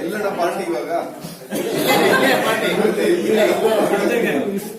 ಎಲ್ಲಡ party ಇವಾಗ visit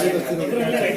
ありうご。